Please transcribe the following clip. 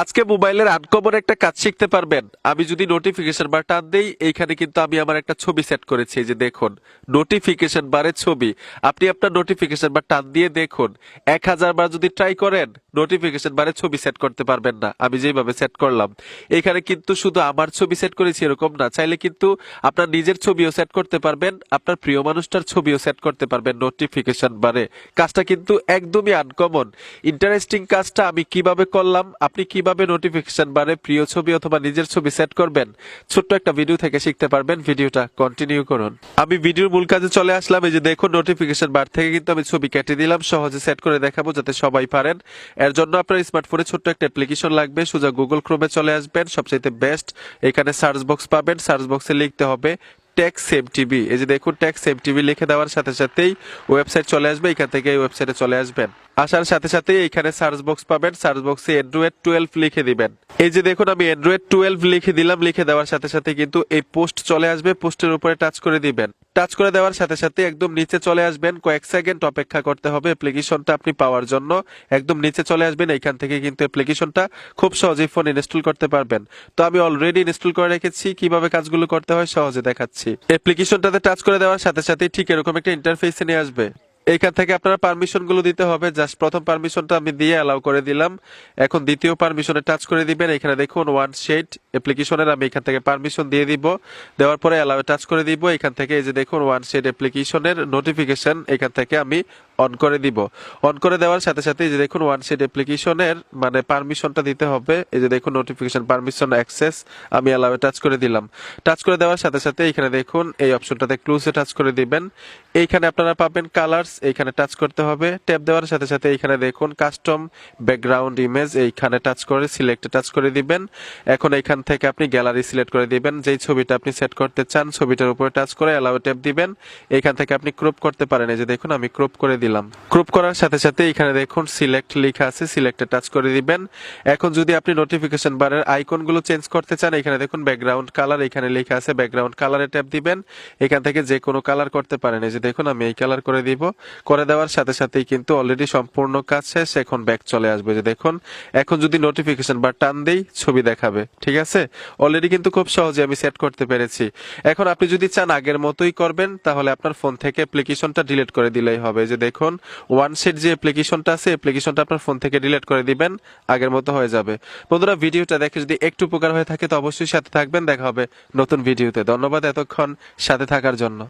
আজকে মোবাইলের আনকমন একটা কাজ শিখতে পারবেন। আমি যদি নোটিফিকেশন বার টান দেই, এইখানে কিন্তু আমি আমার একটা ছবি সেট করেছি যে দেখুন নোটিফিকেশন বারের ছবি। আপনি আপনার নোটিফিকেশন বার টান দিয়ে দেখুন, এক হাজার বার যদি ট্রাই করেন নোটিফিকেশন বারে ছবি সেট করতে পারবেন না। আমি যেভাবে সেট করলাম এখানে কিন্তু শুধু আমার ছবি সেট করেছি এরকম না, চাইলে কিন্তু আপনার নিজের ছবিও সেট করতে পারবেন, আপনার প্রিয় মানুষটার ছবিও সেট করতে পারবেন নোটিফিকেশন বারে কাজটা কিন্তু একদমই আনকমন। ইন্টারেস্টিং কাজটা আমি কীভাবে করলাম, আপনি কীভাবে নোটিফিকেশন বারে প্রিয় ছবি অথবা নিজের ছবি সেট করবেন? ছোট্ট একটা ভিডিও থেকে শিখতে পারবেন। ভিডিওটা কন্টিনিউ করুন। আমি ভিডিওর মূল কাজে চলে আসলাম। এই যে দেখুন নোটিফিকেশন বার থেকে কিন্তু আমি ছবি কেটে দিলাম। সহজে সেট করে দেখাবো যাতে সবাই পারেন। এর জন্য আপনার স্মার্টফোনে ছোট্ট একটা অ্যাপ্লিকেশন লাগবে। সোজা গুগল ক্রোমে চলে আসবেন। সবচাইতে বেস্ট এখানে সার্চ বক্স পাবেন। সার্চ বক্সে লিখতে হবে ট্যাক্স সেম টিভি এই যে দেখুন ট্যাক্স সেম টিভি লিখে দেওয়ার সাথে সাথেই ওয়েবসাইট চলে আসবে। এখান থেকে এই ওয়েবসাইটে চলে আসবেন। আসার সাথে সাথে এখানে সার্চ বক্স পাবেন। সার্চ বক্সে অ্যান্ড্রয়েড টুয়েলভ লিখে দিবেন। এই যে দেখুন, আমি অ্যান্ড্রয়েড টুয়েলভ লিখে দিলাম। লিখে দেওয়ার সাথে সাথে কিন্তু এই পোস্ট চলে আসবে। পোস্টের উপরে টাচ করে দিবেন। টাচ করে দেওয়ার সাথে সাথে একদম নিচে চলে আসবেন। কয়েক সেকেন্ড অপেক্ষা করতে হবে অ্যাপ্লিকেশনটা আপনি পাওয়ার জন্য। একদম নিচে চলে আসবেন। এখান থেকে কিন্তু অ্যাপ্লিকেশনটা খুব সহজেই ফোন ইনস্টল করতে পারবেন। তো আমি অলরেডি ইনস্টল করে রেখেছি। কীভাবে কাজগুলো করতে হয় সহজে দেখাচ্ছি। অ্যাপ্লিকেশনটাতে টাচ করে দেওয়ার সাথে সাথে ঠিক এরকম একটা ইন্টারফেসে নিয়ে আসবে। এইখান থেকে আপনারা পারমিশনগুলো দিতে হবে। জাস্ট প্রথম পারমিশনটা আমি দিয়ে অ্যালাউ করে দিলাম। এখন দ্বিতীয় পারমিশনে টাচ করে দিবেন। এখানে দেখুন ওয়ান শেড অ্যাপ্লিকেশনের আমি এখান থেকে পারমিশন দিয়ে দিব। দেওয়ার পরে অ্যালাউ টাচ করে দিব। এখান থেকে এই যে দেখুন ওয়ান শেড অ্যাপ্লিকেশনের নোটিফিকেশন এখান থেকে আমি অন করে দিব। অন করে দেওয়ার সাথে সাথে যে দেখুন ওয়ান শেড অ্যাপ্লিকেশনের মানে পারমিশনটা দিতে হবে। এই যে দেখুন নোটিফিকেশন পারমিশন অ্যাক্সেস আমি অ্যালাউ টাচ করে দিলাম। টাচ করে দেওয়ার সাথে সাথে এখানে দেখুন, এই অপশনটাতে ক্লোজে টাচ করে দিবেন। এইখানে আপনারা পাবেন কালার্স এইখানে টাচ করতে হবে। ট্যাপ দেওয়ার সাথে সাথে এইখানে দেখুন কাস্টম ব্যাকগ্রাউন্ড ইমেজ এইখানে টাচ করে সিলেক্টে টাচ করে দিবেন। এখন এইখান থেকে আপনি গ্যালারি সিলেক্ট করে দিবেন। যেই ছবিটা আপনি সেট করতে চান, ছবিটার উপরে টাচ করে অ্যালাউ ট্যাপ দিবেন। এইখান থেকে আপনি ক্রপ করতে পারেন। এই যে দেখুন, আমি ক্রপ করে দিলাম। ক্রপ করার সাথে সাথে এখানে দেখুন সিলেক্ট লেখা আছে সিলেক্টে টাচ করে দিবেন। এখন যদি আপনি নোটিফিকেশন বারের আইকনগুলো চেঞ্জ করতে চান এখানে দেখুন ব্যাকগ্রাউন্ড কালার এখানে লেখা আছে ব্যাকগ্রাউন্ড কালারে ট্যাপ দিবেন। এখান থেকে যে কোনো কালার করতে পারেন। এই যে দেখুন, আমি এই কালার করে দিব। করে দেওয়ার সাথে সাথেই কিন্তু অলরেডি সম্পূর্ণ কাজ শেষ, এখন ব্যাক চলে আসবে। যে দেখুন, এখন যদি নোটিফিকেশন বা টান দেই, ছবি দেখাবে, ঠিক আছে? অলরেডি কিন্তু খুব সহজে আমি সেট করতে পেরেছি। এখন আপনি যদি চান আগের মতোই করবেন, তাহলে আপনার ফোন থেকে অ্যাপ্লিকেশনটা ডিলিট করে দিলেই হবে। যে দেখুন ওয়ান সেট যে অ্যাপ্লিকেশনটা আছে অ্যাপ্লিকেশনটা আপনার ফোন থেকে ডিলিট করে দিবেন, আগের মতো হয়ে যাবে। বন্ধুরা, ভিডিওটা দেখে যদি একটু উপকার হয়ে থাকে, তো অবশ্যই সাথে থাকবেন। দেখা হবে নতুন ভিডিওতে। ধন্যবাদ এতক্ষণ সাথে থাকার জন্য।